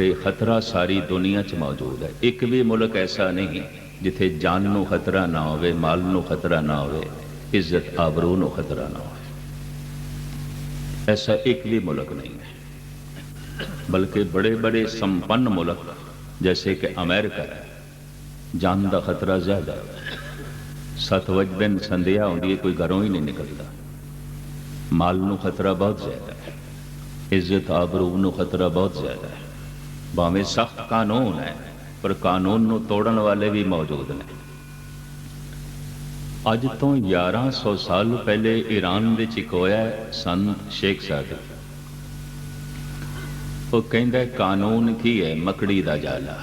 ਇਹ ਖਤਰਾ ਸਾਰੀ ਦੁਨੀਆ 'ਚ ਮੌਜੂਦ ਹੈ ਇੱਕ ਵੀ ਮੁਲਕ ਐਸਾ ਨਹੀਂ ਜਿੱਥੇ ਜਾਨ ਨੂੰ ਖਤਰਾ ਨਾ ਹੋਵੇ ਮਾਲ ਨੂੰ ਖਤਰਾ ਨਾ ਹੋਵੇ ਇੱਜ਼ਤ ਆਬਰੂ ਨੂੰ ਖਤਰਾ ਨਾ ਹੋਵੇ ऐसा एक भी मुल्क नहीं है बल्कि बड़े बड़े संपन्न मुल्क जैसे कि अमेरिका है जान का खतरा ज्यादा है सत वजदन संध्या होती है कोई घरों ही नहीं निकलता माल ਨੂੰ ਖਤਰਾ ਬਹੁਤ ਜ਼ਿਆਦਾ ਹੈ ਇੱਜ਼ਤ ਆਬਰੂ ਨੂੰ ਖਤਰਾ ਬਹੁਤ ਜ਼ਿਆਦਾ ਹੈ ਭਾਵੇਂ ਸਖਤ ਕਾਨੂੰਨ ਹੈ, ਪਰ ਕਾਨੂੰਨ ਨੂੰ ਤੋੜਨ ਵਾਲੇ ਵੀ ਮੌਜੂਦ ਨੇ। ਅੱਜ ਤੋਂ 1100 ਸਾਲ ਪਹਿਲੇ ਈਰਾਨ ਵਿੱਚ ਇੱਕ ਹੋਇਆ ਸੰਤ ਸ਼ੇਖ ਸਾਦਕ। ਉਹ ਕਹਿੰਦਾ ਕਾਨੂੰਨ ਕੀ ਹੈ? ਮਕੜੀ ਦਾ ਜਾਲਾ।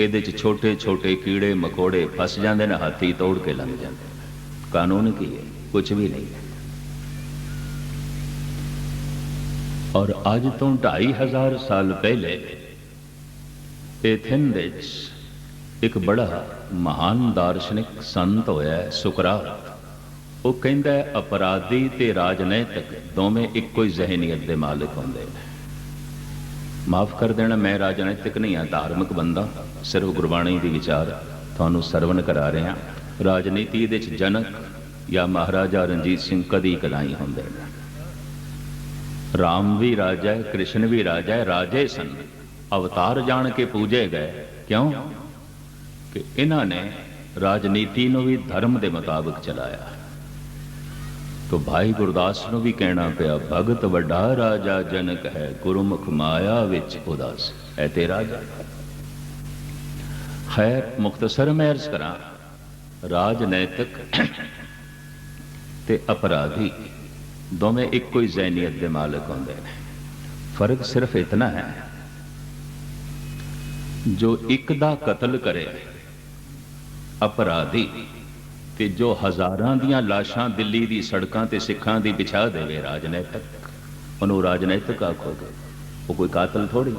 ਇਹਦੇ ਚ ਛੋਟੇ ਛੋਟੇ ਕੀੜੇ ਮਕੌੜੇ ਫਸ ਜਾਂਦੇ ਨੇ, ਹਾਥੀ ਤੋੜ ਕੇ ਲੰਘ ਜਾਂਦੇ ਕਾਨੂੰਨ ਕੀ ਹੈ? ਕੁਝ ਵੀ ਨਹੀਂ ਔਰ ਅੱਜ ਤੋਂ 2500 ਸਾਲ ਪਹਿਲੇ ਐਥਨ ਇੱਕ ਬੜਾ ਮਹਾਨ ਦਾਰਸ਼ਨਿਕ ਸੰਤ ਹੋਇਆ ਸੁਕਰਾਤ ਉਹ ਕਹਿੰਦਾ ਅਪਰਾਧੀ ਤੇ ਰਾਜਨੈਤਿਕ ਦੋਵੇਂ ਇੱਕੋ ਹੀ ਜ਼ਹਿਨੀਅਤ ਦੇ ਮਾਲਕ ਹੁੰਦੇ ਨੇ। ਮਾਫ ਕਰ ਦੇਣਾ, ਮੈਂ ਰਾਜਨੈਤਿਕ ਨਹੀਂ ਹਾਂ, ਧਾਰਮਿਕ ਬੰਦਾ। ਸਿਰਫ ਗੁਰਬਾਣੀ ਦੀ ਵਿਚਾਰ ਤੁਹਾਨੂੰ ਸਰਵਨ ਕਰਾ ਰਿਹਾ। ਰਾਜਨੀਤੀ ਦੇ ਵਿੱਚ ਜਨਕ ਜਾਂ ਮਹਾਰਾਜਾ ਰਣਜੀਤ ਸਿੰਘ ਕਦੀ ਕਦਾਈ ਹੁੰਦੇ ਨੇ। ਰਾਮ ਵੀ ਰਾਜਾ ਹੈ, ਕ੍ਰਿਸ਼ਨ ਵੀ ਰਾਜਾ ਹੈ, ਰਾਜੇ ਸਨ। ਅਵਤਾਰ ਜਾਣ ਕੇ ਪੂਜੇ ਗਏ। ਕਿਉਂ? ਕਿ ਇਹਨਾਂ ਨੇ ਰਾਜਨੀਤੀ ਨੂੰ ਵੀ ਧਰਮ ਦੇ ਮੁਤਾਬਕ ਚਲਾਇਆ। ਤੋ ਭਾਈ ਗੁਰਦਾਸ ਨੂੰ ਵੀ ਕਹਿਣਾ ਪਿਆ, ਭਗਤ ਵੱਡਾ ਰਾਜਾ ਜਨਕ ਹੈ, ਗੁਰਮੁਖ ਮਾਇਆ ਵਿੱਚ ਉਦਾਸ। ਹੈ ਤੇ ਰਾਜਾ? ਖੈਰ ਮੁਖਤਸਰ ਮੈਂ ਅਰਜ਼ ਕਰਾਂ, ਰਾਜਨੈਤਿਕ ਤੇ ਅਪਰਾਧੀ ਦੋਵੇਂ ਇੱਕੋ ਹੀ ਜ਼ੈਨੀਅਤ ਦੇ ਮਾਲਕ ਹੁੰਦੇ ਨੇ। ਫ਼ਰਕ ਸਿਰਫ ਇਤਨਾ ਹੈ ਜੋ ਇੱਕ ਦਾ ਕਤਲ ਕਰੇ, ਅਪਰਾਧੀ, ਤੇ ਜੋ ਹਜ਼ਾਰਾਂ ਦੀਆਂ ਲਾਸ਼ਾਂ ਦਿੱਲੀ ਦੀ ਸੜਕਾਂ ਤੇ ਸਿੱਖਾਂ ਦੀ ਵਿਛਾ ਦੇਵੇ ਰਾਜਨੈਤਿਕ। ਉਹਨੂੰ ਰਾਜਨੈਤਿਕ ਆਖੋਗੇ। ਉਹ ਕੋਈ ਕਾਤਲ ਥੋੜੀ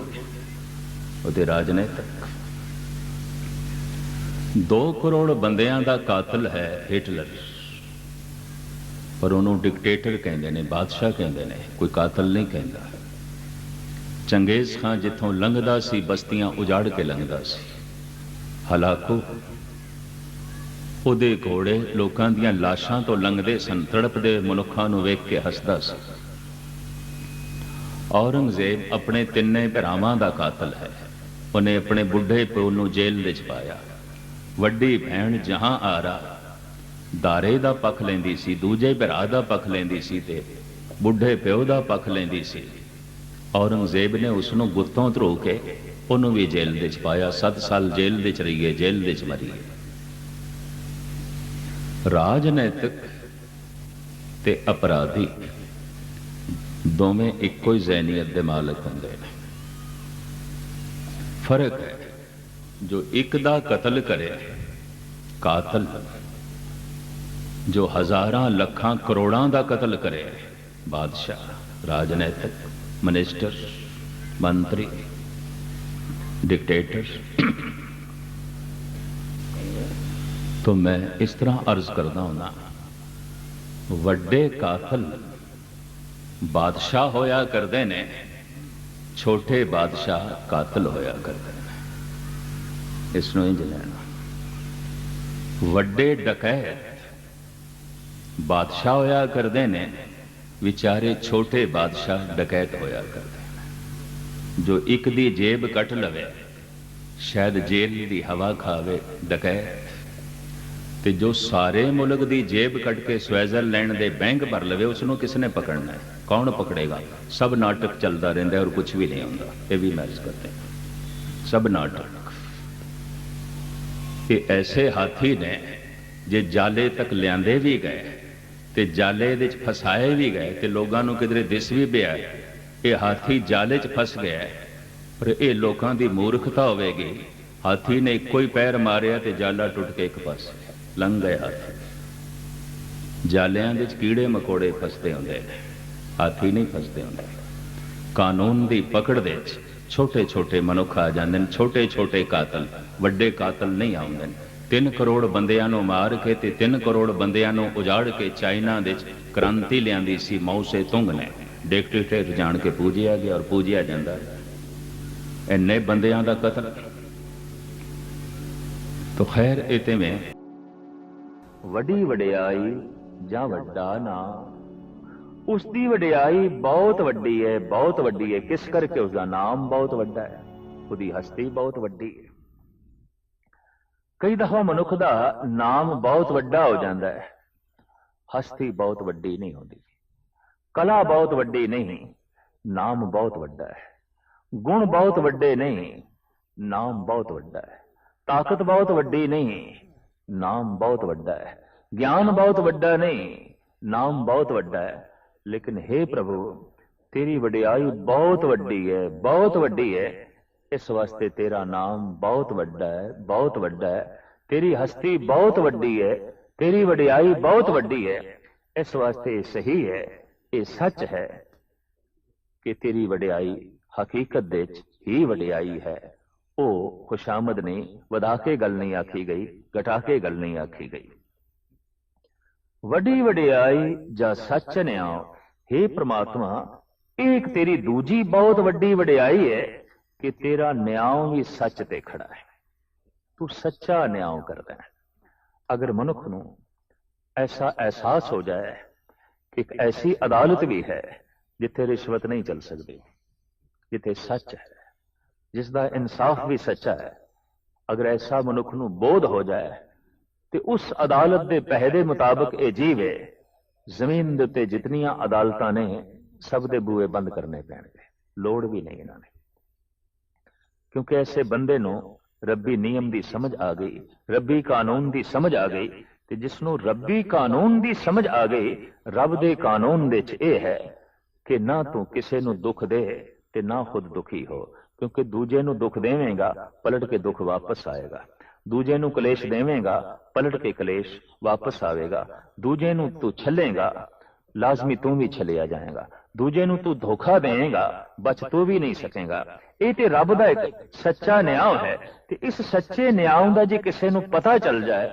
ਉਹ ਤੇ ਰਾਜਨੈਤਿਕ। 2 ਕਰੋੜ ਬੰਦਿਆਂ ਦਾ ਕਾਤਲ ਹੈ ਹਿਟਲਰ। ਪਰ ਉਹਨੂੰ ਡਿਕਟੇਟਰ ਕਹਿੰਦੇ ਨੇ, ਬਾਦਸ਼ਾਹ ਕਹਿੰਦੇ ਨੇ, ਕੋਈ ਕਾਤਲ ਨਹੀਂ ਕਹਿੰਦਾ। ਚੰਗੇਜ਼ ਖਾਨ ਜਿੱਥੋਂ ਲੰਘਦਾ ਸੀ, ਬਸਤੀਆਂ ਉਜਾੜ ਕੇ ਲੰਘਦਾ ਸੀ। ਹਲਾਕੂ ਉਹਦੇ ਘੋੜੇ ਲੋਕਾਂ ਦੀਆਂ ਲਾਸ਼ਾਂ ਤੋਂ ਲੰਘਦੇ ਸਨ, ਤੜਪਦੇ ਮਨੁੱਖਾਂ ਨੂੰ ਵੇਖ ਕੇ ਹੱਸਦਾ ਸੀ। ਔਰੰਗਜ਼ੇਬ ਆਪਣੇ ਤਿੰਨੇ ਭਰਾਵਾਂ ਦਾ ਕਾਤਲ ਹੈ। ਉਹਨੇ ਆਪਣੇ ਬੁੱਢੇ ਪਿਓ ਨੂੰ ਜੇਲ੍ਹ ਵਿੱਚ ਪਾਇਆ। ਵੱਡੀ ਭੈਣ ਜਹਾਂ ਆਰਾ ਦਾਰੇ ਦਾ ਪੱਖ ਲੈਂਦੀ ਸੀ, ਦੂਜੇ ਭਰਾ ਦਾ ਪੱਖ ਲੈਂਦੀ ਸੀ ਤੇ ਬੁੱਢੇ ਪਿਓ ਦਾ ਪੱਖ ਲੈਂਦੀ ਸੀ। ਔਰੰਗਜ਼ੇਬ ਨੇ ਉਸ ਨੂੰ ਗੁੱਤੋਂ ਧਰੋ ਕੇ ਉਹਨੂੰ ਵੀ ਜੇਲ੍ਹ ਵਿੱਚ ਪਾਇਆ 7 ਸਾਲ ਜੇਲ੍ਹ ਵਿੱਚ ਰਹੀਏ ਜੇਲ੍ਹ ਵਿੱਚ ਮਰੀ ਰਾਜਨੈਤਿਕ ਤੇ ਅਪਰਾਧੀ ਦੋਵੇਂ ਇੱਕੋ ਹੀ ਜ਼ਹਿਨੀਅਤ ਦੇ ਮਾਲਕ ਹੁੰਦੇ ਨੇ। ਫ਼ਰਕ ਹੈ ਜੋ ਇੱਕ ਦਾ ਕਤਲ ਕਰੇ, ਕਾਤਲ, ਜੋ ਹਜ਼ਾਰਾਂ, ਲੱਖਾਂ, ਕਰੋੜਾਂ ਦਾ ਕਤਲ ਕਰੇ, ਬਾਦਸ਼ਾਹ, ਰਾਜਨੈਤਿਕ। ਮਿਨਿਸਟਰ ਮੰਤਰੀ ਡਿਕਟੇਟਰ तो मैं इस तरह अर्ज करता हूं ਵੱਡੇ ਕਾਤਲ ਬਾਦਸ਼ਾਹ ਹੋਇਆ ਕਰਦੇ ਨੇ ਛੋਟੇ ਬਾਦਸ਼ਾਹ ਕਾਤਲ ਹੋਇਆ ਕਰਦੇ ਨੇ ਇਸ ਨੂੰ ਇੰਜ ਲੈਣਾ ਵੱਡੇ ਡਕੈਤ ਬਾਦਸ਼ਾਹ ਹੋਇਆ ਕਰਦੇ ਨੇ ਵਿਚਾਰੇ ਛੋਟੇ ਬਾਦਸ਼ਾਹ ਡਕੈਤ ਹੋਇਆ ਕਰਦੇ ਜੋ ਇੱਕ ਦੀ ਜੇਬ ਕੱਟ ਲਵੇ, ਸ਼ਾਇਦ ਜੇਲ ਦੀ ਹਵਾ ਖਾਵੇ ਡਕੈਤ। ਤੇ ਜੋ ਸਾਰੇ ਮੁਲਕ ਦੀ ਜੇਬ ਕੱਟ ਕੇ ਸਵਿਟਜ਼ਰਲੈਂਡ ਦੇ ਬੈਂਕ ਭਰ ਲਵੇ ਉਸ ਨੂੰ ਕਿਸ ਨੇ ਪਕੜਨਾ ਹੈ? ਕੌਣ ਪਕੜੇਗਾ? ਸਭ ਨਾਟਕ ਚੱਲਦਾ ਰਹਿੰਦਾ ਔਰ ਕੁਝ ਵੀ ਨਹੀਂ ਹੁੰਦਾ। ਇਹ ਵੀ ਮੈਚ ਕਰਦੇ ਸਭ ਨਾਟਕ। ਇਹ ਐਸੇ ਹਾਥੀ ਨੇ, ਜੇ ਜਾਲੇ ਤੱਕ ਲਿਆਂਦੇ ਵੀ ਗਏ ਤੇ ਜਾਲੇ ਦੇ ਵਿੱਚ ਫਸਾਏ ਵੀ ਗਏ ਤੇ ਲੋਕਾਂ ਨੂੰ ਕਿਧਰੇ ਦਿਸ ਵੀ ਪਿਆ। ਇਹ ਹਾਥੀ ਜਾਲੇ 'ਚ ਫਸ ਗਿਆ। ਪਰ ਇਹ ਲੋਕਾਂ ਦੀ ਮੂਰਖਤਾ ਹੋਵੇਗੀ। ਹਾਥੀ ਨੇ ਇੱਕੋ ਹੀ ਪੈਰ ਮਾਰਿਆ ਤੇ ਜਾਲਾ ਟੁੱਟ ਕੇ ਇੱਕ ਪਾਸੇ ਲੰਘ ਗਿਆ ਹਾਥੀ। ਜਾਲਿਆਂ ਵਿੱਚ ਕੀੜੇ ਮਕੌੜੇ ਫਸਦੇ ਹੁੰਦੇ ਨੇ। ਹਾਥੀ ਨਹੀਂ ਫਸਦੇ ਹੁੰਦੇ। ਕਾਨੂੰਨ ਦੀ ਪਕੜ ਦੇ ਵਿੱਚ ਛੋਟੇ ਛੋਟੇ ਮਨੁੱਖ ਆ ਜਾਂਦੇ ਨੇ ਛੋਟੇ ਛੋਟੇ ਕਾਤਲ। ਵੱਡੇ ਕਾਤਲ ਨਹੀਂ ਆਉਂਦੇ ਨੇ। 3 ਕਰੋੜ ਬੰਦਿਆਂ ਨੂੰ ਮਾਰ ਕੇ ਤੇ 3 ਕਰੋੜ ਬੰਦਿਆਂ ਨੂੰ ਉਜਾੜ ਕੇ ਚਾਈਨਾ ਦੇ ਕ੍ਰਾਂਤੀ ਲਿਆਂਦੀ ਸੀ ਮੌਸੇ ਤੁੰਗ ਨੇ। ਡਿਕਟੇਟਰ ਜਾਣ ਕੇ ਪੂਜਿਆ ਗਿਆ ਔਰ ਪੂਜਿਆ ਜਾਂਦਾ। ਇੰਨੇ ਬੰਦਿਆਂ ਦਾ ਕਤਲ। ਤੋ ਖੈਰ, ਇਹ ਤਿਵੇਂ ਵੱਡੀ ਵਡਿਆਈ ਜਾਂ ਵੱਡਾ ਨਾ। ਉਸ ਦੀ ਵਡਿਆਈ ਬਹੁਤ ਵੱਡੀ ਹੈ, ਬਹੁਤ ਵੱਡੀ ਹੈ। ਕਿਸ ਕਰਕੇ ਉਸ ਦਾ ਨਾਮ ਬਹੁਤ ਵੱਡਾ ਹੈ? ਉਹਦੀ ਹਸਤੀ ਬਹੁਤ ਵੱਡੀ ਹੈ। ਕਈ ਦਫਾ ਮਨੁੱਖ ਦਾ ਨਾਮ ਬਹੁਤ ਵੱਡਾ ਹੋ ਜਾਂਦਾ ਹੈ। ਹਸਤੀ ਬਹੁਤ ਵੱਡੀ ਨਹੀਂ ਹੁੰਦੀ। ਕਲਾ ਬਹੁਤ ਵੱਡੀ ਨਹੀਂ, ਨਾਮ ਬਹੁਤ ਵੱਡਾ ਹੈ। ਗੁਣ ਬਹੁਤ ਵੱਡੇ ਨਹੀਂ, ਨਾਮ ਬਹੁਤ ਵੱਡਾ ਹੈ। ਤਾਕਤ ਬਹੁਤ ਵੱਡੀ ਨਹੀਂ, ਨਾਮ ਬਹੁਤ ਵੱਡਾ ਹੈ। ਗਿਆਨ ਬਹੁਤ ਵੱਡਾ ਨਹੀਂ, ਨਾਮ ਬਹੁਤ ਵੱਡਾ ਹੈ। ਲੇਕਿਨ हे ਪ੍ਰਭੂ, ਤੇਰੀ ਵਡਿਆਈ ਬਹੁਤ ਵੱਡੀ ਹੈ, ਬਹੁਤ ਵੱਡੀ ਹੈ। ਇਸ ਵਾਸਤੇ ਤੇਰਾ ਨਾਮ ਬਹੁਤ ਵੱਡਾ ਹੈ ਬਹੁਤ ਵੱਡਾ ਹੈ। ਤੇਰੀ ਹਸਤੀ ਬਹੁਤ ਵੱਡੀ ਹੈ ਤੇਰੀ ਵਡਿਆਈ ਬਹੁਤ ਵੱਡੀ ਹੈ। ਇਸ ਵਾਸਤੇ ਸਹੀ ਹੈ ਇਹ ਸੱਚ ਹੈ ਕਿ ਤੇਰੀ ਵਡਿਆਈ ਹਕੀਕਤ ਦੇ ਵਿੱਚ ਹੀ ਵਡਿਆਈ ਹੈ। ਉਹ ਖੁਸ਼ਾਮਦ ਨਹੀਂ ਵਧਾ ਕੇ ਗੱਲ ਨਹੀਂ ਆਖੀ ਗਈ ਘਟਾ ਕੇ ਗੱਲ ਨਹੀਂ ਆਖੀ ਗਈ। ਵੱਡੀ ਵਡਿਆਈ ਜਾਂ ਸੱਚ ਨਿਆਂ हे ਪ੍ਰਮਾਤਮਾ ਇਹ ਇੱਕ ਤੇਰੀ ਦੂਜੀ ਬਹੁਤ ਵੱਡੀ ਵਡਿਆਈ ਹੈ। ਕਿ ਤੇਰਾ ਨਿਆਂ ਵੀ ਸੱਚ ਤੇ ਖੜਾ ਹੈ। ਤੂੰ ਸੱਚਾ ਨਿਆਂ ਕਰਦਾ ਹੈ। ਅਗਰ ਮਨੁੱਖ ਨੂੰ ਐਸਾ ਅਹਿਸਾਸ ਹੋ ਜਾਏ ਕਿ ਇੱਕ ਐਸੀ ਅਦਾਲਤ ਵੀ ਹੈ ਜਿੱਥੇ ਰਿਸ਼ਵਤ ਨਹੀਂ ਚੱਲ ਸਕਦੀ, ਜਿੱਥੇ ਸੱਚ ਹੈ ਜਿਸ ਦਾ ਇਨਸਾਫ ਵੀ ਸੱਚਾ ਹੈ, ਅਗਰ ਐਸਾ ਮਨੁੱਖ ਨੂੰ ਬੋਧ ਹੋ ਜਾਏ, ਤੇ ਉਸ ਅਦਾਲਤ ਦੇ ਪਹਿਦੇ ਮੁਤਾਬਕ ਇਹ ਜੀਵੇ ਜ਼ਮੀਨ ਦੇ ਉੱਤੇ ਜਿਤਨੀਆਂ ਅਦਾਲਤਾਂ ਨੇ, ਸਭ ਦੇ ਬੂਏ ਬੰਦ ਕਰਨੇ ਪੈਣਗੇ, ਲੋੜ ਵੀ ਨਹੀਂ ਇਹਨਾਂ ਨੇ ਕਿਉਂਕਿ ਐਸੇ ਬੰਦੇ ਨੂੰ ਰੱਬੀ ਨਿਯਮ ਦੀ ਸਮਝ ਆ ਗਈ, ਰੱਬੀ ਕਾਨੂੰਨ ਦੀ ਸਮਝ ਆ ਗਈ ਤੇ ਜਿਸ ਨੂੰ ਰੱਬੀ ਕਾਨੂੰਨ ਦੀ ਸਮਝ ਆ ਗਈ, ਰੱਬ ਦੇ ਕਾਨੂੰਨ ਵਿੱਚ ਇਹ ਹੈ ਕਿ ਨਾ ਤੂੰ ਕਿਸੇ ਨੂੰ ਦੁੱਖ ਦੇ ਤੇ ਨਾ ਖੁਦ ਦੁਖੀ ਹੋ, ਕਿਉਂਕਿ ਦੂਜੇ ਨੂੰ ਦੁੱਖ ਦੇਵੇਂਗਾ, ਪਲਟ ਕੇ ਦੁੱਖ ਵਾਪਸ ਆਏਗਾ। ਦੂਜੇ ਨੂੰ ਕਲੇਸ਼ ਦੇਵੇਂਗਾ, ਪਲਟ ਕੇ ਕਲੇਸ਼ ਵਾਪਸ ਆਵੇਗਾ। ਦੂਜੇ ਨੂੰ ਤੂੰ ਛੱਲੇਗਾ ਲਾਜ਼ਮੀ ਤੂੰ ਵੀ ਛਲਿਆ ਜਾਏਗਾ। ਦੂਜੇ ਨੂੰ ਤੂੰ ਧੋਖਾ ਦੇਵੇਂਗਾ ਬਚ ਤੂੰ ਵੀ ਨਹੀਂ ਸਕੇਗਾ। ਇਹ ਤੇ ਰੱਬ ਦਾ ਇੱਕ ਸੱਚਾ ਨਿਆਂ ਹੈ ਤੇ ਇਸ ਸੱਚੇ ਨਿਆਂ ਦਾ ਜੇ ਕਿਸੇ ਨੂੰ ਪਤਾ ਚੱਲ ਜਾਏ,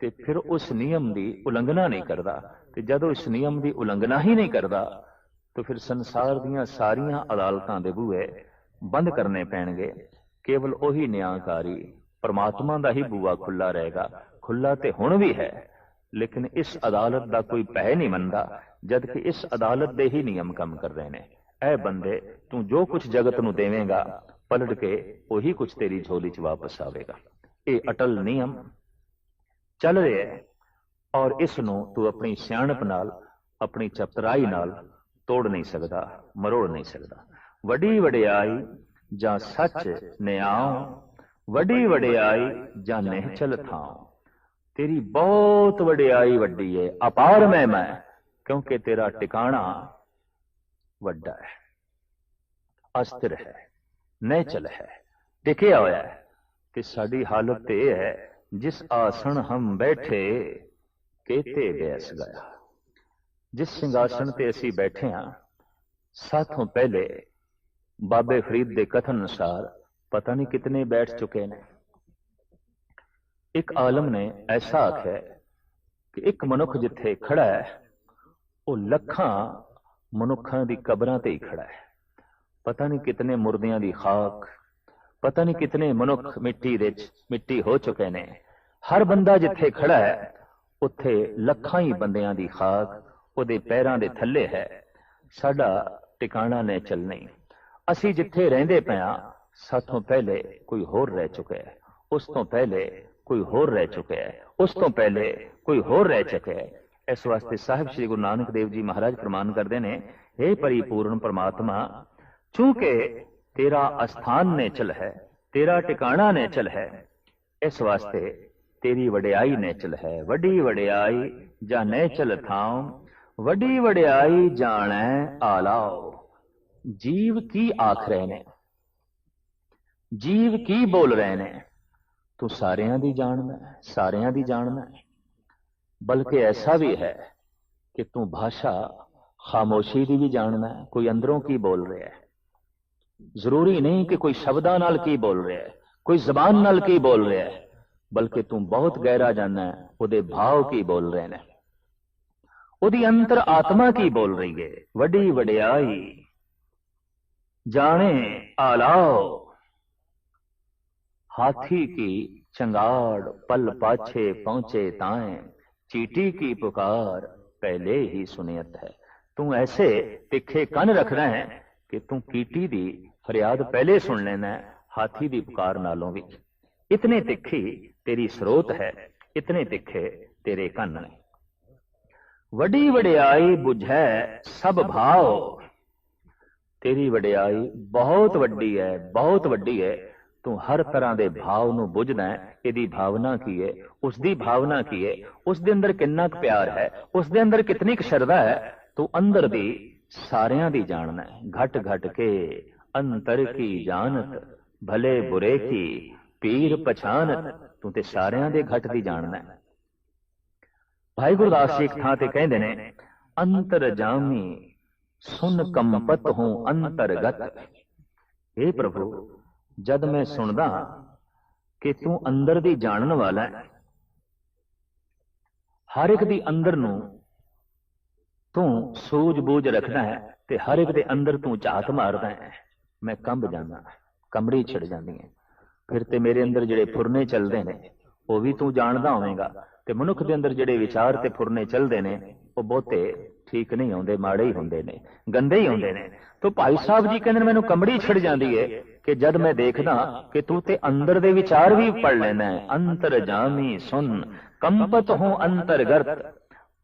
ਤੇ ਫਿਰ ਉਸ ਨਿਯਮ ਦੀ ਉਲੰਘਣਾ ਨਹੀਂ ਕਰਦਾ। ਤੇ ਜਦੋਂ ਇਸ ਨਿਯਮ ਦੀ ਉਲੰਘਣਾ ਹੀ ਨਹੀਂ ਕਰਦਾ, ਤਾਂ ਫਿਰ ਸੰਸਾਰ ਦੀਆਂ ਸਾਰੀਆਂ ਅਦਾਲਤਾਂ ਦੇ ਬੂਹੇ ਬੰਦ ਕਰਨੇ ਪੈਣਗੇ। ਕੇਵਲ ਉਹੀ ਨਿਆਂਕਾਰੀ ਪਰਮਾਤਮਾ ਦਾ ਹੀ ਬੂਹਾ ਖੁੱਲਾ ਰਹੇਗਾ। ਖੁੱਲਾ ਤੇ ਹੁਣ ਵੀ ਹੈ। ਲੇਕਿਨ ਇਸ ਅਦਾਲਤ ਦਾ ਕੋਈ ਪਹਿ ਨਹੀਂ ਮੰਨਦਾ ਜਦ ਕਿ ਇਸ ਅਦਾਲਤ ਦੇ ਹੀ ਨਿਯਮ ਕੰਮ ਕਰ ਰਹੇ ਨੇ। ਐ ਬੰਦੇ, ਤੂੰ ਜੋ ਕੁਝ ਜਗਤ ਨੂੰ ਦੇਵੇਂਗਾ, ਪਲਟ ਕੇ ਉਹੀ ਕੁਝ ਤੇਰੀ ਝੋਲੀ 'ਚ ਵਾਪਸ ਆਵੇਗਾ। ਇਹ ਅਟਲ ਨਿਯਮ ਚੱਲ ਰਿਹਾ ਹੈ, ਔਰ ਇਸ ਨੂੰ ਤੂੰ ਆਪਣੀ ਸਿਆਣਪ ਨਾਲ, ਆਪਣੀ ਚਪਤਰਾਈ ਨਾਲ ਤੋੜ ਨਹੀਂ ਸਕਦਾ, ਮਰੋੜ ਨਹੀਂ ਸਕਦਾ। ਵੱਡੀ ਵਡਿਆਈ ਜਾਂ ਸੱਚ ਨਿਆਂ, ਵੱਡੀ ਵਡਿਆਈ ਜਾਂ ਨਿਹਚਲ ਥਾਂ। ਤੇਰੀ ਬਹੁਤ ਵਡਿਆਈ ਵੱਡੀ ਹੈ ਅਪਾਰ ਮਹਿਮਾ ਹੈ ਕਿਉਂਕਿ ਤੇਰਾ ਟਿਕਾਣਾ ਵੱਡਾ ਹੈ, ਅਸਥਿਰ ਹੈ ਨਿਹਚਲ ਹੈ। ਟਿਕਿਆ ਹੋਇਆ ਹੈ ਕਿ ਸਾਡੀ ਹਾਲਤ ਇਹ ਹੈ, ਜਿਸ ਆਸਣ ਹਮ ਬੈਠੇ ਕੇਤੇ ਬੈਸ ਗਿਆ। ਜਿਸ ਸਿੰਘਾਸਣ ਤੇ ਅਸੀਂ ਬੈਠੇ ਹਾਂ, ਸਾਥੋਂ ਪਹਿਲੇ ਬਾਬੇ ਫਰੀਦ ਦੇ ਕਥਨ ਅਨੁਸਾਰ ਪਤਾ ਨਹੀਂ ਕਿਤਨੇ ਬੈਠ ਚੁੱਕੇ ਨੇ। ਇੱਕ ਆਲਮ ਨੇ ਐਸਾ ਆਖਿਆ ਕਿ ਇੱਕ ਮਨੁੱਖ ਜਿੱਥੇ ਖੜਾ ਹੈ, ਉਹ ਲੱਖਾਂ ਮਨੁੱਖਾਂ ਦੀ ਕਬਰਾਂ ਤੇ ਹੀ ਖੜਾ ਹੈ। ਪਤਾ ਨਹੀਂ ਕਿਤਨੇ ਮੁਰਦਿਆਂ ਦੀ ਖਾਕ, ਪਤਾ ਨਹੀਂ ਕਿਤਨੇ ਮਨੁੱਖ ਮਿੱਟੀ ਵਿੱਚ ਮਿੱਟੀ ਹੋ ਚੁੱਕੇ ਨੇ। ਹਰ ਬੰਦਾ ਜਿੱਥੇ ਖੜਾ ਹੈ, ਉੱਥੇ ਲੱਖਾਂ ਹੀ ਬੰਦਿਆਂ ਦੀ ਖਾਕ, ਉਹਦੇ ਪੈਰਾਂ ਦੇ ਥੱਲੇ ਹੈ। ਸਾਡਾ ਟਿਕਾਣਾ ਨੇ ਚੱਲਣੀ ਅਸੀਂ ਜਿੱਥੇ ਰਹਿੰਦੇ ਪਿਆ, ਸਾਥੋਂ ਪਹਿਲੇ ਕੋਈ ਹੋਰ ਰਹਿ ਚੁੱਕਿਆ ਹੈ। ਉਸ ਤੋਂ ਪਹਿਲੇ ਕੋਈ ਹੋਰ ਰਹਿ ਚੁੱਕਿਆ ਹੈ। ਉਸ ਤੋਂ ਪਹਿਲੇ ਕੋਈ ਹੋਰ ਰਹਿ ਚੁੱਕਿਆ ਹੈ। ਇਸ ਵਾਸਤੇ ਸਾਹਿਬ ਸ੍ਰੀ ਗੁਰੂ ਨਾਨਕ ਦੇਵ ਜੀ ਮਹਾਰਾਜ ਪ੍ਰਮਾਨ ਕਰਦੇ ਨੇ हे ਪਰਿਪੂਰਨ ਪਰਮਾਤਮਾ, ਚੂੰਕਿ ਤੇਰਾ ਅਸਥਾਨ ਨੇ ਚਲ ਹੈ, ਤੇਰਾ ਟਿਕਾਣਾ ਨੇ ਚਲ ਹੈ, ਇਸ ਵਾਸਤੇ ਤੇਰੀ ਵਡਿਆਈ ਨੇ ਚਲ ਹੈ। ਵੱਡੀ ਵਡਿਆਈ ਜਾਂ ਨੇ ਚਲ ਥਾਂ ਵੱਡੀ ਵਡਿਆਈ ਜਾਣੈ ਆਲਾਓ। ਜੀਵ ਕੀ ਆਖ ਰਹੇ ਨੇ? ਜੀਵ ਕੀ ਬੋਲ ਰਹੇ ਨੇ? ਤੂੰ ਸਾਰਿਆਂ ਦੀ ਜਾਣਦਾ ਹੈ, ਸਾਰਿਆਂ ਦੀ ਜਾਣਦਾ ਹੈ। ਬਲਕਿ ਐਸਾ ਵੀ ਹੈ ਕਿ ਤੂੰ ਭਾਸ਼ਾ ਖਾਮੋਸ਼ੀ ਦੀ ਵੀ ਜਾਣਦਾ ਹੈ, ਕੋਈ ਅੰਦਰੋਂ ਕੀ ਬੋਲ ਰਿਹਾ ਹੈ? ਜ਼ਰੂਰੀ ਨਹੀਂ ਕਿ ਕੋਈ ਸ਼ਬਦਾਂ ਨਾਲ ਕੀ ਬੋਲ ਰਿਹਾ ਹੈ ਕੋਈ ਜ਼ਬਾਨ ਨਾਲ ਕੀ ਬੋਲ ਰਿਹਾ ਹੈ ਬਲਕਿ ਤੂੰ ਬਹੁਤ ਗਹਿਰਾ ਜਾਣਦਾ ਹੈ ਉਹਦੇ ਭਾਵ ਕੀ ਬੋਲ ਰਹੇ ਨੇ। ਉਹਦੀ ਅੰਤਰ ਆਤਮਾ ਕੀ ਬੋਲ ਰਹੀ ਹੈ? ਵੱਡੀ ਵਡਿਆਈ। ਜਾਣੇ ਆਲਾਓ। हाथी की चंगाड़ पल पाछे पहुंचे ताए चीटी की पुकार पहले ही ਸੁਨੀਅਤ है। ਤੂੰ ਐਸੇ ਤਿੱਖੇ ਕੰਨ ਰੱਖਣਾ ਹੈ ਕਿ ਤੂੰ ਕੀਟੀ ਦੀ ਫਰਿਆਦ ਪਹਿਲੇ ਸੁਣ ਲੈਣਾ ਹਾਥੀ ਦੀ ਪੁਕਾਰ ਨਾਲੋਂ ਵੀ ਇਤਨੇ ਤਿੱਖੀ ਤੇਰੀ ਸਰੋਤ ਹੈ ਇਤਨੇ ਤਿੱਖੇ ਤੇਰੇ ਕੰਨ ਨੇ ਵੱਡੀ ਵਡਿਆਈ 부ਝੈ ਸਭ ਭਾਉ ਤੇਰੀ ਵਡਿਆਈ ਬਹੁਤ ਵੱਡੀ ਹੈ ਬਹੁਤ ਵੱਡੀ ਹੈ ਤੂੰ ਹਰ ਤਰ੍ਹਾਂ ਦੇ ਭਾਵ ਨੂੰ ਬੁੱਝਦਾ ਹੈ, ਇਹਦੀ ਭਾਵਨਾ ਕੀ ਹੈ? ਉਸ ਦੀ ਭਾਵਨਾ ਕੀ ਹੈ? ਉਸ ਦੇ ਅੰਦਰ ਕਿੰਨਾ ਕੁ ਪਿਆਰ ਹੈ? ਉਸ ਦੇ ਅੰਦਰ ਕਿਤਨੀ ਕੁ ਸ਼ਰਧਾ ਹੈ? ਤੂੰ ਅੰਦਰ ਦੀ ਸਾਰਿਆਂ ਦੀ ਜਾਣਦਾ ਹੈ। ਘਟ ਘਟ ਕੇ ਅੰਤਰ ਕੀ ਜਾਣਤ? ਭਲੇ ਬੁਰੇ ਕੀ? ਪੀਰ ਪਛਾਨਤ? ਤੂੰ ਤੇ ਸਾਰਿਆਂ ਦੇ ਘਟ ਦੀ ਜਾਣਨਾ ਹੈ। ਭਾਈ ਗੁਰਦਾਸ ਜੀ ਇੱਕ ਥਾਂ ਤੇ ਕਹਿੰਦੇ ਨੇ, ਅੰਤਰ ਜਾਮੀ, ਸੁਨ ਕੰਪਤ ਹੂੰ ਅੰਤਰਗਤ। हे ਪ੍ਰਭੂ ਜਦ ਮੈਂ ਸੁਣਦਾ ਕਿ ਤੂੰ ਅੰਦਰ ਦੀ ਜਾਣਨ ਵਾਲਾ ਹੈ, ਹਰ ਇੱਕ ਦੀ ਅੰਦਰ ਨੂੰ ਤੂੰ ਸੂਝ-ਬੂਝ ਰੱਖਦਾ ਹੈ ਤੇ ਹਰ ਇੱਕ ਦੇ ਅੰਦਰ ਤੂੰ ਝਾਤ ਮਾਰਦਾ ਹੈ। ਮੈਂ ਕੰਬ ਜਾਂਦਾ, ਕੰਬੜੀ ਛਿੜ ਜਾਂਦੀ ਹੈ। ਫਿਰ ਤੇ ਮੇਰੇ ਅੰਦਰ ਜਿਹੜੇ ਫੁਰਨੇ ਚੱਲਦੇ ਨੇ, ਉਹ ਵੀ ਤੂੰ ਜਾਣਦਾ ਹੋਵੇਂਗਾ। ਤੇ ਮਨੁੱਖ ਦੇ ਅੰਦਰ ਜਿਹੜੇ ਵਿਚਾਰ ਤੇ ਫੁਰਨੇ ਚੱਲਦੇ ਨੇ, ਉਹ ਬਹੁਤੇ ਠੀਕ ਨਹੀਂ ਆਉਂਦੇ, ਮਾੜੇ ਹੀ ਹੁੰਦੇ ਨੇ, ਗੰਦੇ ਹੀ ਹੁੰਦੇ ਨੇ। ਤੋ ਭਾਈ ਸਾਹਿਬ ਜੀ ਕਹਿੰਦੇ ਨੇ, ਮੈਨੂੰ ਕੰਬੜੀ ਛਿੜ ਜਾਂਦੀ ਹੈ। ਕਿ ਜਦ ਮੈਂ ਦੇਖਦਾ ਕਿ ਤੂੰ ਤੇ ਅੰਦਰ ਦੇ ਵਿਚਾਰ ਵੀ ਪੜ ਲੈਣਾ ਹੈ। ਅੰਤਰ ਜਾਮੀ ਸੁਨ, ਕੰਪਤ ਹੂੰ ਅੰਤਰਗਤ।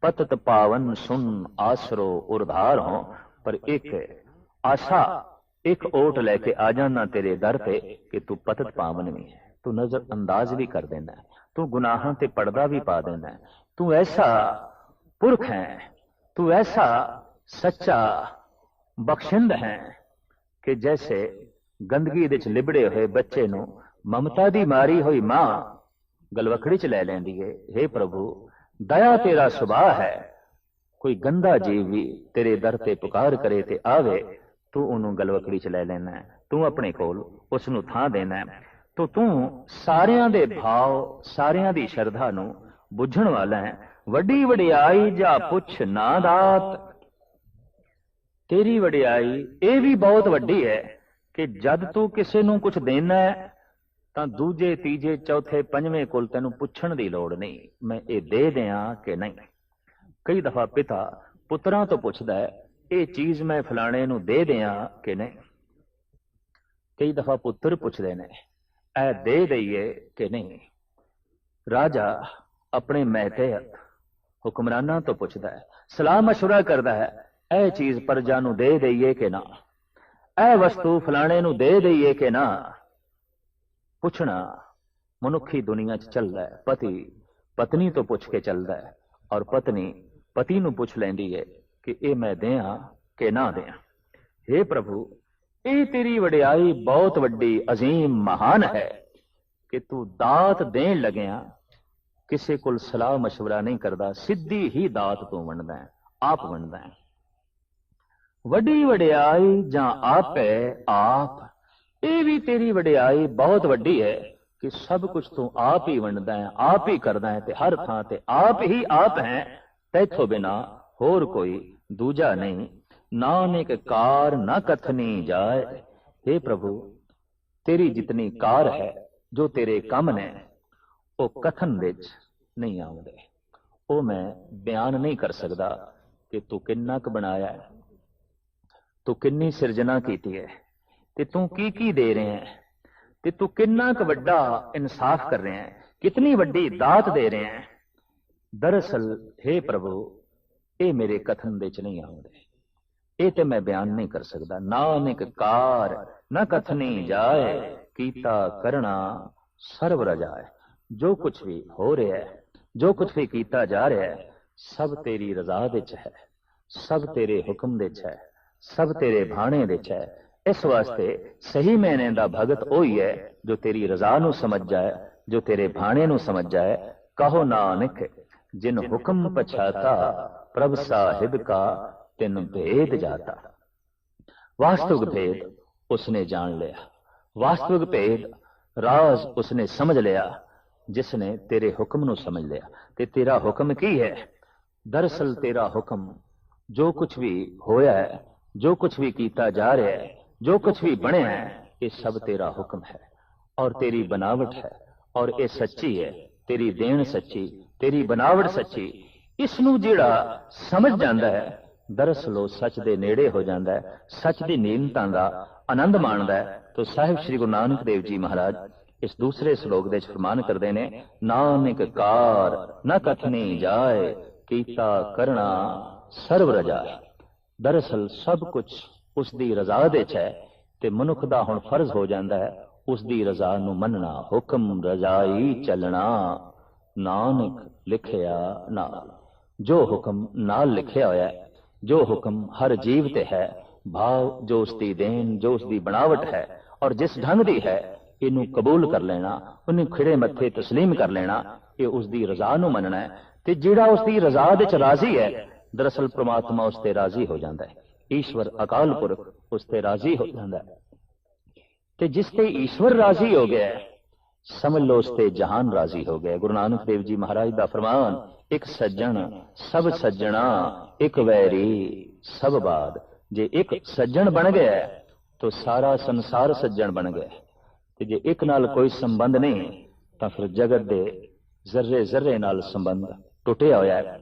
ਪਤਤ ਪਾਵਨ ਸੁਨ, ਆਸਰੋ ਉਰਧਾਰ ਹੋ। ਪਰ ਇੱਕ ਆਸ਼ਾ, ਇੱਕ ਓਟ ਲੈ ਕੇ ਆ ਜਾਣਾ ਤੇਰੇ ਦਰ ਤੇ ਕਿ ਤੂੰ ਪਤਤ ਪਾਵਨ ਵੀ ਹੈ। ਤੂੰ ਨਜ਼ਰ ਅੰਦਾਜ਼ ਵੀ ਕਰ ਦੇਣਾ ਤੂੰ ਗੁਨਾਹਾਂ ਤੇ ਪਰਦਾ ਵੀ ਪਾ ਦੇਣਾ ਤੂੰ ਐਸਾ ਪੁਰਖ ਹੈ, ਤੂੰ ਐਸਾ ਸੱਚਾ ਬਖਸ਼ਿੰਦ ਹੈ ਕਿ ਜੈਸੇ ਗੰਦਗੀ ਦੇ ਚ ਲਿਬੜੇ ਹੋਏ ਬੱਚੇ ਨੂੰ ਮਮਤਾ ਦੀ ਮਾਰੀ ਹੋਈ ਮਾਂ ਗਲਵਕੜੀ ਚ ਲੈ ਲੈਂਦੀ ਹੈ हे ਪ੍ਰਭੂ, ਦਇਆ ਤੇਰਾ ਸੁਭਾਅ ਹੈ। ਕੋਈ ਗੰਦਾ ਜੀਵ ਵੀ ਤੇਰੇ ਦਰ ਤੇ ਪੁਕਾਰ ਕਰੇ ਤੇ ਆਵੇ, ਤੂੰ ਉਹਨੂੰ ਗਲਵਕੜੀ ਚ ਲੈ ਲੈਣਾ ਤੂੰ ਆਪਣੇ ਕੋਲ ਉਸ ਨੂੰ ਥਾਂ ਦੇਣਾ ਹੈ। ਤੋ ਤੂੰ ਸਾਰਿਆਂ ਦੇ ਭਾਵ, ਸਾਰਿਆਂ ਦੀ ਸ਼ਰਧਾ ਨੂੰ ਬੁੱਝਣ ਵਾਲਾ ਹੈ। ਵੱਡੀ ਵਡਿਆਈ ਜਾਂ ਪੁੱਛ ਨਾ ਦਾਤ। ਤੇਰੀ ਵਡਿਆਈ ਇਹ ਵੀ ਬਹੁਤ ਵੱਡੀ ਹੈ। ਕਿ ਜਦ ਤੂੰ ਕਿਸੇ ਨੂੰ ਕੁਝ ਦੇਣਾ ਹੈ ਤਾਂ ਦੂਜੇ ਤੀਜੇ ਚੌਥੇ ਪੰਜਵੇਂ ਕੋਲ ਤੈਨੂੰ ਪੁੱਛਣ ਦੀ ਲੋੜ ਨਹੀਂ ਮੈਂ ਇਹ ਦੇ ਦਿਆਂ ਕਿ ਨਹੀਂ ਕਈ ਦਫਾ ਪਿਤਾ ਪੁੱਤਰਾਂ ਤੋਂ ਪੁੱਛਦਾ ਹੈ ਇਹ ਚੀਜ਼ ਮੈਂ ਫਲਾਣੇ ਨੂੰ ਦੇ ਦਿਆਂ ਕਿ ਨਹੀਂ ਕਈ ਦਫਾ ਪੁੱਤਰ ਪੁੱਛਦੇ ਨੇ ਇਹ ਦੇ ਦਈਏ ਕਿ ਨਹੀਂ ਰਾਜਾ ਆਪਣੇ ਮਹਿਤੇਤ ਹੁਕਮਰਾਨਾਂ ਤੋਂ ਪੁੱਛਦਾ ਹੈ ਸਲਾਹ مشورہ ਕਰਦਾ ਹੈ ਇਹ ਚੀਜ਼ ਪ੍ਰਜਾ ਨੂੰ ਦੇ ਦਈਏ ਕਿ ਨਾ ਇਹ ਵਸਤੂ ਫਲਾਣੇ ਨੂੰ ਦੇ ਦਈਏ ਕਿ ਨਾ ਪੁੱਛਣਾ ਮਨੁੱਖੀ ਦੁਨੀਆ 'ਚ ਚੱਲਦਾ ਹੈ ਪਤੀ ਪਤਨੀ ਤੋਂ ਪੁੱਛ ਕੇ ਚੱਲਦਾ ਹੈ ਔਰ ਪਤਨੀ ਪਤੀ ਨੂੰ ਪੁੱਛ ਲੈਂਦੀ ਹੈ ਕਿ ਇਹ ਮੈਂ ਦਿਆਂ ਕਿ ਨਾ ਦਿਆਂ हे ਪ੍ਰਭੂ ਇਹ ਤੇਰੀ ਵਡਿਆਈ ਬਹੁਤ ਵੱਡੀ ਅਜ਼ੀਮ ਮਹਾਨ ਹੈ ਕਿ ਤੂੰ ਦਾਤ ਦੇਣ ਲੱਗਿਆ ਕਿਸੇ ਕੋਲ ਸਲਾਹ مشورہ ਨਹੀਂ ਕਰਦਾ ਸਿੱਧੀ ਹੀ ਦਾਤ ਤੂੰ ਵੰਡਦਾ ਹੈ ਆਪ ਵੰਡਦਾ ਹੈ ਵੱਡੀ ਵਡਿਆਈ ਜਾਂ ਆਪੇ ਆਪ, ਇਹ ਵੀ ਤੇਰੀ ਵਡਿਆਈ ਬਹੁਤ ਵੱਡੀ ਹੈ ਕਿ ਸਭ ਕੁਝ ਤੂੰ ਆਪ ਹੀ ਵੰਡਦਾ ਹੈ, ਆਪ ਹੀ ਕਰਦਾ ਹੈ ਤੇ ਹਰ ਥਾਂ ਤੇ ਆਪ ਹੀ ਆਪ ਹੈ, ਤੈਥੋਂ ਬਿਨਾ ਹੋਰ ਕੋਈ ਦੂਜਾ ਨਹੀਂ। ਨਾਨਕ ਕਾਰ ਨਾ ਕਥਨੀ ਜਾਏ। हे ਪ੍ਰਭੂ, ਤੇਰੀ ਜਿਤਨੀ ਕਾਰ ਹੈ, ਜੋ ਤੇਰੇ ਕੰਮ ਨੇ, ਉਹ ਕਥਨ ਵਿੱਚ ਨਹੀਂ ਆਉਂਦੇ। ਉਹ ਮੈਂ ਬਿਆਨ ਨਹੀਂ ਕਰ ਸਕਦਾ ਕਿ ਤੂੰ ਕਿੰਨਾ ਕੁ ਬਣਾਇਆ ਹੈ। ਤੂੰ ਕਿੰਨੀ ਸਿਰਜਣਾ ਕੀਤੀ ਹੈ? ਤੇ ਤੂੰ ਕੀ ਕੀ ਦੇ ਰਿਹਾ ਹੈ? ਤੇ ਤੂੰ ਕਿੰਨਾ ਕੁ ਵੱਡਾ ਇਨਸਾਫ ਕਰ ਰਿਹਾ ਹੈ? ਕਿਤਨੀ ਵੱਡੀ ਦਾਤ ਦੇ ਰਿਹਾ ਹੈ? ਦਰਅਸਲ हे ਪ੍ਰਭੂ ਇਹ ਮੇਰੇ ਕਥਨ ਵਿੱਚ ਨਹੀਂ ਆਉਂਦੇ। ਇਹ ਤੇ ਮੈਂ ਬਿਆਨ ਨਹੀਂ ਕਰ ਸਕਦਾ। ਨਾਨਕ ਕਾਰ ਨਾ ਕਥਨੀ ਜਾਏ ਕੀਤਾ ਕਰਣਾ ਸਰਬ ਰਜਾਏ। ਜੋ ਕੁਝ ਵੀ ਹੋ ਰਿਹਾ ਹੈ ਜੋ ਕੁਝ ਵੀ ਕੀਤਾ ਜਾ ਰਿਹਾ ਹੈ ਸਭ ਤੇਰੀ ਰਜ਼ਾ ਵਿੱਚ ਹੈ। ਸਭ ਤੇਰੇ ਹੁਕਮ ਵਿੱਚ ਹੈ। ਸਭ ਤੇਰੇ ਭਾਣੇ ਵਿੱਚ ਹੈ। ਇਸ ਵਾਸਤੇ ਸਹੀ ਮੈਨੇ ਦਾ ਭਗਤ ਉਹੀ ਹੈ ਜੋ ਤੇਰੀ ਰਜ਼ਾ ਨੂੰ ਸਮਝ ਜਾਏ ਜੋ ਤੇਰੇ ਭਾਣੇ ਨੂੰ ਸਮਝ ਜਾਏ ਕਹੋ ਨਾਨਕ ਜਿਨ ਹੁਕਮ ਪਛਾਤਾ ਪ੍ਰਭ ਸਾਹਿਬ ਕਾ ਤਿਨ ਭੇਦ ਜਾਤਾ। ਵਾਸਤਵਿਕ ਭੇਦ ਉਸਨੇ ਜਾਣ ਲਿਆ। ਵਾਸਤਵਿਕ ਭੇਦ ਰਾਜ਼ ਉਸਨੇ ਸਮਝ ਲਿਆ ਜਿਸ ਨੇ ਤੇਰੇ ਹੁਕਮ ਨੂੰ ਸਮਝ ਲਿਆ। ਤੇ ਤੇਰਾ ਹੁਕਮ ਕੀ ਹੈ? ਦਰਅਸਲ ਤੇਰਾ ਹੁਕਮ ਜੋ ਕੁਝ ਵੀ ਹੋਇਆ ਹੈ ਜੋ ਕੁਝ ਵੀ ਕੀਤਾ ਜਾ ਰਿਹਾ ਹੈ, ਜੋ ਕੁਝ ਵੀ ਬਣਿਆ ਹੈ, ਇਹ ਸਭ ਤੇਰਾ ਹੁਕਮ ਹੈ। ਔਰ ਤੇਰੀ ਬਨਾਵਟ ਹੈ, ਔਰ ਇਹ ਸੱਚੀ ਹੈ, ਤੇਰੀ ਦੇਣ ਸੱਚੀ, ਤੇਰੀ ਬਨਾਵਟ ਸੱਚੀ। ਇਸ ਨੂੰ ਜਿਹੜਾ ਸਮਝ ਜਾਂਦਾ ਹੈ, ਦਰਅਸਲ ਉਹ ਸੱਚ ਦੇ ਨੇੜੇ ਹੋ ਜਾਂਦਾ ਹੈ, ਸੱਚ ਦੀ ਨੀਮਤਾਂ ਦਾ ਆਨੰਦ ਮਾਣਦਾ ਹੈ। ਤੋ ਸਾਹਿਬ ਸ੍ਰੀ ਗੁਰੂ ਨਾਨਕ ਦੇਵ ਜੀ ਮਹਾਰਾਜ, ਇਸ ਦੂਸਰੇ ਸ਼ਲੋਕ ਦੇ ਵਿੱਚ ਫਰਮਾਨ ਕਰਦੇ ਨੇ, ਨਾਨਕ ਕਾਰ ਨਾ ਕਥਨੀ ਜਾਏ, ਕੀਤਾ ਕਰਣਾ ਸਰਬ ਰਜਾਏ ਦਰਅਸਲ ਸਭ ਕੁਝ ਉਸ ਦੀ ਰਜ਼ਾ ਦੇ ਚ ਹੈ ਤੇ ਮਨੁੱਖ ਦਾ ਹੁਣ ਫਰਜ਼ ਹੋ ਜਾਂਦਾ ਹੈ ਉਸ ਦੀ ਰਜ਼ਾ ਨੂੰ ਮੰਨਣਾ ਹੁਕਮ ਰਜ਼ਾਈ ਚੱਲਣਾ ਨਾਨਕ ਲਿਖਿਆ ਨਾਲ ਜੋ ਹੁਕਮ ਨਾਲ ਲਿਖਿਆ ਹੋਇਆ ਹੈ ਜੋ ਹੁਕਮ ਹਰ ਜੀਵ ਤੇ ਹੈ ਭਾਵ ਜੋ ਉਸ ਦੀ ਦੇਣ ਜੋ ਉਸ ਦੀ ਬਣਾਵਟ ਹੈ ਔਰ ਜਿਸ ਢੰਗ ਦੀ ਹੈ ਇਹਨੂੰ ਕਬੂਲ ਕਰ ਲੈਣਾ ਉਹਨੂੰ ਖਿੜੇ ਮੱਥੇ تسلیم ਕਰ ਲੈਣਾ ਇਹ ਉਸ ਦੀ ਰਜ਼ਾ ਨੂੰ ਮੰਨਣਾ ਹੈ ਤੇ ਜਿਹੜਾ ਉਸ ਦੀ ਰਜ਼ਾ ਦੇ ਚ ਰਾਜ਼ੀ ਹੈ ਦਰਅਸਲ ਪ੍ਰਮਾਤਮਾ ਉਸ ਤੇ ਰਾਜ਼ੀ ਹੋ ਜਾਂਦਾ ਹੈ। ਈਸ਼ਵਰ ਅਕਾਲ ਪੁਰਖ ਉਸ ਤੇ ਰਾਜ਼ੀ ਹੋ ਜਾਂਦਾ ਹੈ। ਤੇ ਜਿਸ ਤੇ ਈਸ਼ਵਰ ਰਾਜ਼ੀ ਹੋ ਗਿਆ ਸਮਝ ਲਓ ਉਸ ਤੇ ਜਹਾਨ ਰਾਜ਼ੀ ਹੋ ਗਿਆ ਗੁਰੂ ਨਾਨਕ ਦੇਵ ਜੀ ਮਹਾਰਾਜ ਦਾ ਫਰਮਾਨ ਇੱਕ ਸੱਜਣ ਸਭ ਸੱਜਣਾ ਇੱਕ ਵੈਰੀ ਸਭ ਬਾਦ। ਜੇ ਇੱਕ ਸੱਜਣ ਬਣ ਗਿਆ ਹੈ, ਤਾਂ ਸਾਰਾ ਸੰਸਾਰ ਸੱਜਣ ਬਣ ਗਿਆ ਤੇ ਜੇ ਇੱਕ ਨਾਲ ਕੋਈ ਸੰਬੰਧ ਨਹੀਂ ਤਾਂ ਫਿਰ ਜਗਤ ਦੇ ਜ਼ਰਰੇ ਜ਼ਰਰੇ ਨਾਲ ਸੰਬੰਧ ਟੁੱਟਿਆ ਹੋਇਆ ਹੈ।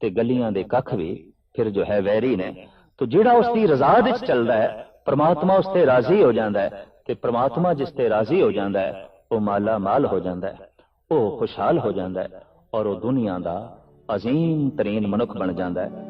ਤੇ ਗਲੀਆਂ ਦੇ ਕੱਖ ਵੀ ਫਿਰ ਜੋ ਹੈ ਵੈਰੀ ਨੇ। ਤੋ ਜਿਹੜਾ ਉਸ ਦੀ ਰਜ਼ਾ ਵਿੱਚ ਚੱਲਦਾ ਹੈ ਪ੍ਰਮਾਤਮਾ ਉਸ ਤੇ ਰਾਜ਼ੀ ਹੋ ਜਾਂਦਾ ਹੈ ਤੇ ਪ੍ਰਮਾਤਮਾ ਜਿਸ ਤੇ ਰਾਜ਼ੀ ਹੋ ਜਾਂਦਾ ਹੈ ਉਹ ਮਾਲਾ ਮਾਲ ਹੋ ਜਾਂਦਾ ਹੈ ਉਹ ਖੁਸ਼ਹਾਲ ਹੋ ਜਾਂਦਾ ਹੈ ਔਰ ਉਹ ਦੁਨੀਆ ਦਾ ਅਜ਼ੀਮ ਤਰੀਨ ਮਨੁੱਖ ਬਣ ਜਾਂਦਾ ਹੈ।